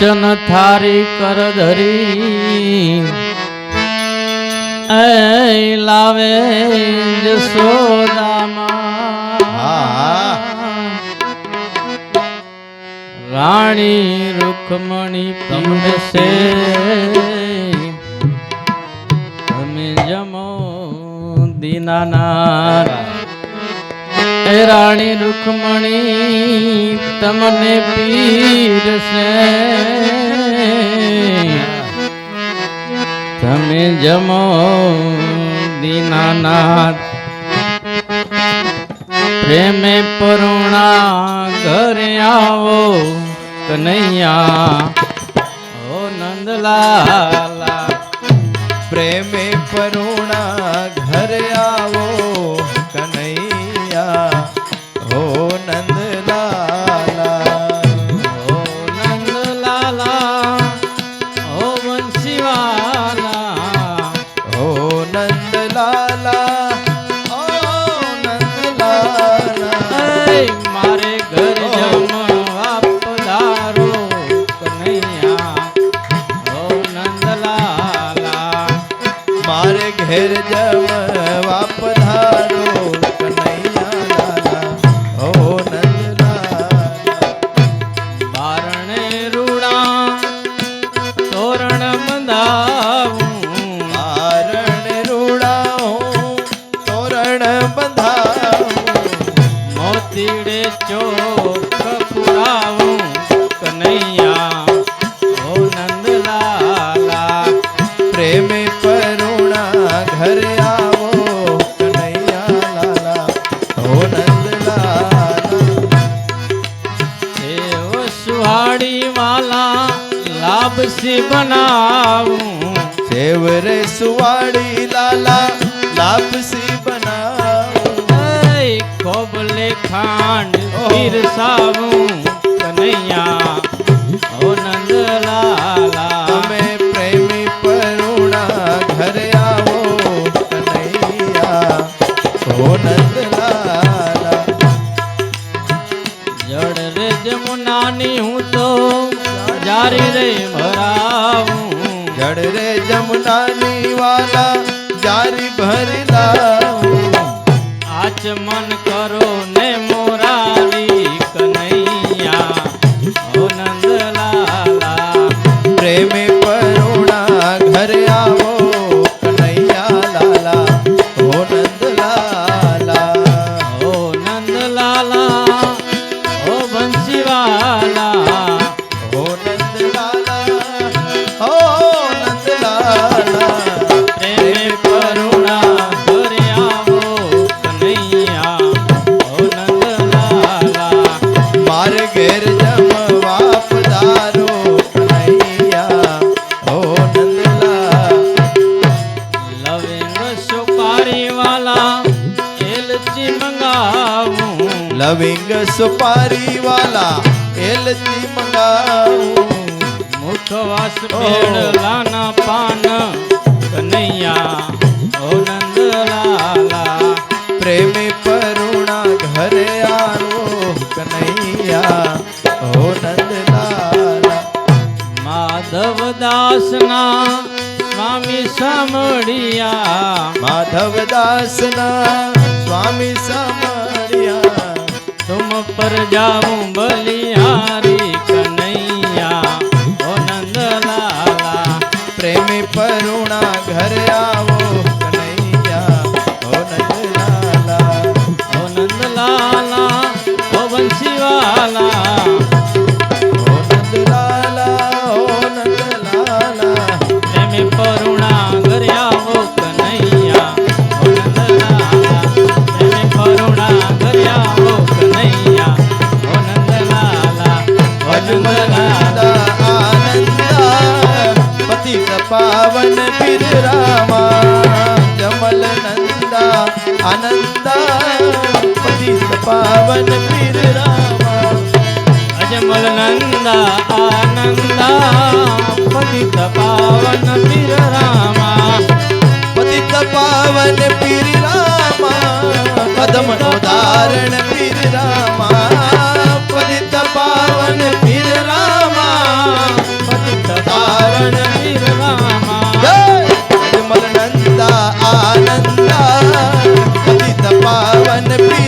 કંચન થારી કર ધરી એ લાવે સોદામાં. રાણી રૂકમણી તમને છે એ રાણી રૂકમણી તમને પીરશે. તમે જમો દીનાનાથ પ્રેમે પરુણા ઘરે આવો કનૈયા. ઓ નંદલાલા. પ્રેમે પરુણા ઘર આવો બનાવું. સેવરે સુવાડી લાલા લાપસી બનાવું. ખોબલે ખાંડ પીરસાવું કનૈયા ઓ નંદલાલા તમે પ્રેમી પરુણા ઘર આવો કનૈયા હો નંદલાલા જડ રે જમુનાની હું તો જારી રે ભરાવું. જડ રે જમનાની વાલા જારી ભરી લાવું. આચમન કરો લવિંગ સુપારી વાલા એલચી મંગાવું. મુખવાસ પેડલાના પાન કનૈયા ઓ નંદલાલા પ્રેમે પરુણા ઘરે આવો કનૈયા ઓ નંદલાલા માધવ દાસના સ્વામી સામળિયા માધવદાસના સ્વામી સમરિયા પર જાઉં બલિહારી કનૈયા ઓ નંદલાલા પ્રેમી પરુણા ઘરે આવો કનૈયા ઓ નંદલાલા ઓ નંદલાલા ઓ બંશીવાલા જગમનાદા આનંદા પતિ પાવન ફિર રામા જમલ નંદા આનંદા પતિ પાવન ફિર રામા અજમલ નંદા આનંદા પતિ પાવન ફિર રામા પતિ પાવન ફિર રામા કદમ ધારણ ફિર पवन पी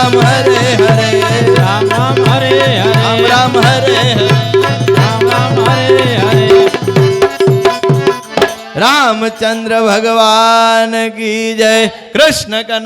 રામ હરે હરે, રામ રામ હરે હરે. રામ રામ હરે રામ રામ હરે હરે. રામચંદ્ર ભગવાન કી જય. કૃષ્ણ કન